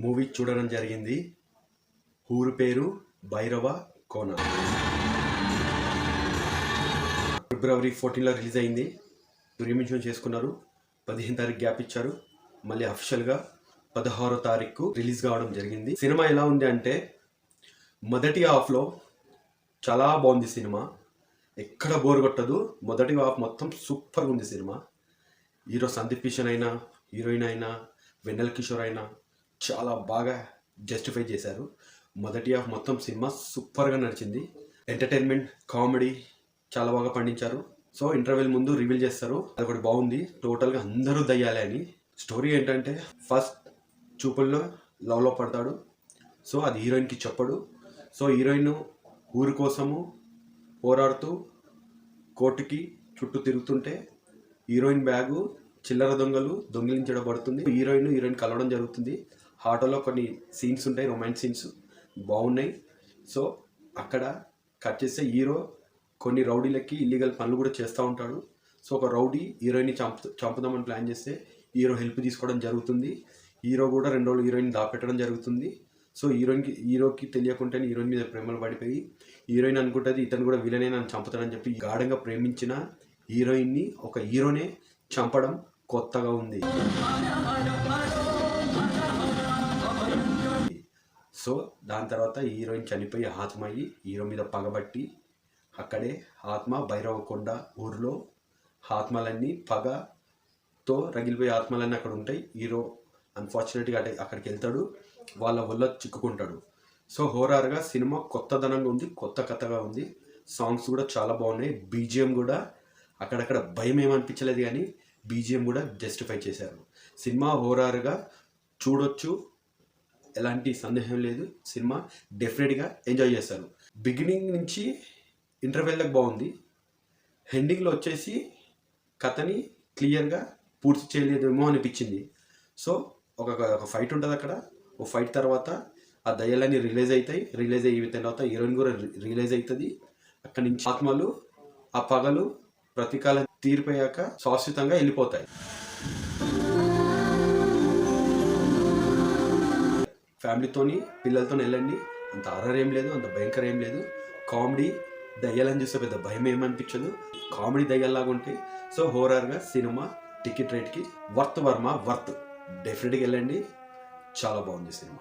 Movie చూడడం జరిగింది. ఊరు పేరు భైరవ కోన. ఫిబ్రవరి ఫోర్టీన్లో రిలీజ్ అయింది. ప్రీమిషన్ చేసుకున్నారు. పదిహేను తారీఖు గ్యాప్ ఇచ్చారు. మళ్ళీ అఫిషియల్గా పదహారో తారీఖు రిలీజ్ కావడం జరిగింది. సినిమా ఎలా ఉంది అంటే మొదటి హాఫ్లో చాలా బాగుంది సినిమా. ఎక్కడ బోర్ కొట్టదు. మొదటి హాఫ్ మొత్తం సూపర్గా ఉంది సినిమా. హీరో సందీప్ కిషన్ అయినా హీరోయిన్ అయినా వెన్నెల కిషోర్ అయినా చాలా బాగా జస్టిఫై చేశారు. మొదటి హాఫ్ మొత్తం సినిమా సూపర్గా నడిచింది. ఎంటర్టైన్మెంట్ కామెడీ చాలా బాగా పండించారు. సో ఇంటర్వెల్ ముందు రివీల్ చేస్తారు. అది ఒకటి బాగుంది. టోటల్గా అందరూ దయ్యాలి అని. స్టోరీ ఏంటంటే ఫస్ట్ చూపుల్లో లవ్లో పడతాడు. సో అది హీరోయిన్కి చెప్పడు. సో హీరోయిన్ ఊరి కోసము పోరాడుతూ కోర్టుకి చుట్టూ తిరుగుతుంటే హీరోయిన్ బ్యాగు చిల్లర దొంగలు దొంగిలించబడుతుంది. హీరోయిన్ హీరోయిన్ కలవడం జరుగుతుంది. ఆటోలో కొన్ని సీన్స్ ఉంటాయి రొమాన్స్ సీన్స్ బాగున్నాయి. సో అక్కడ కట్ చేస్తే హీరో కొన్ని రౌడీలకి ఇల్లీగల్ పనులు కూడా చేస్తూ ఉంటాడు. సో ఒక రౌడీ హీరోయిన్ని చంపు చంపుదామని ప్లాన్ చేస్తే హీరో హెల్ప్ తీసుకోవడం జరుగుతుంది. హీరో కూడా రెండు రోజులు హీరోయిన్ దాపెట్టడం జరుగుతుంది. సో హీరోయిన్కి హీరోకి తెలియకుండానే హీరోయిన్ మీద ప్రేమలు పడిపోయి హీరోయిన్ అనుకుంటుంది ఇతను కూడా విలనే నన్ను చంపుతాడని చెప్పి గాఢంగా ప్రేమించిన హీరోయిన్ని ఒక హీరోనే చంపడం కొత్తగా ఉంది. సో దాని తర్వాత హీరోయిన్ చనిపోయి ఆత్మ అయ్యి హీరో మీద పగబట్టి అక్కడే ఆత్మ భైరవకొండ ఊర్లో ఆత్మలన్నీ పగతో రగిలిపోయే ఆత్మలన్నీ అక్కడ ఉంటాయి. హీరో అన్ఫార్చునేట్గా అటే అక్కడికి వెళ్తాడు. వాళ్ళ వల్ల చిక్కుకుంటాడు. సో హోరార్గా సినిమా కొత్తదనంగా ఉంది కొత్త కథగా ఉంది. సాంగ్స్ కూడా చాలా బాగున్నాయి. బీజిఎం కూడా అక్కడక్కడ భయం ఏమనిపించలేదు కానీ బీజిఎం కూడా జస్టిఫై చేశారు. సినిమా హోరార్గా చూడొచ్చు. ఎలాంటి సందేహం లేదు. సినిమా డెఫినెట్గా ఎంజాయ్ చేస్తారు. బిగినింగ్ నుంచి ఇంటర్వెల్ బాగుంది. ఎండింగ్లో వచ్చేసి కథని క్లియర్గా పూర్తి చేయలేదేమో అనిపించింది. సో ఒక ఒక ఫైట్ ఉంటుంది అక్కడ. ఒక ఫైట్ తర్వాత ఆ దయ్యాలన్నీ రిలీజ్ అవుతాయి రిలీజ్ అయిన తర్వాత హీరోయిన్ కూడా రిలీజ్ అవుతుంది అక్కడి నుంచి ఆత్మలు ఆ పగలు ప్రతీకాలం తీరిపోయాక శాశ్వతంగా వెళ్ళిపోతాయి. ఫ్యామిలీతోని పిల్లలతో వెళ్ళండి. అంత అర్రర్ ఏం లేదు అంత భయంకర ఏం లేదు. కామెడీ దయ్యాలని చూస్తే పెద్ద భయం ఏమనిపించదు. కామెడీ దయ్యాల్లాగా ఉంటాయి సో హోరర్గా సినిమా టికెట్ రేట్కి వర్త్ వర్మ వర్త్. డెఫినెట్గా వెళ్ళండి. చాలా బాగుంది సినిమా.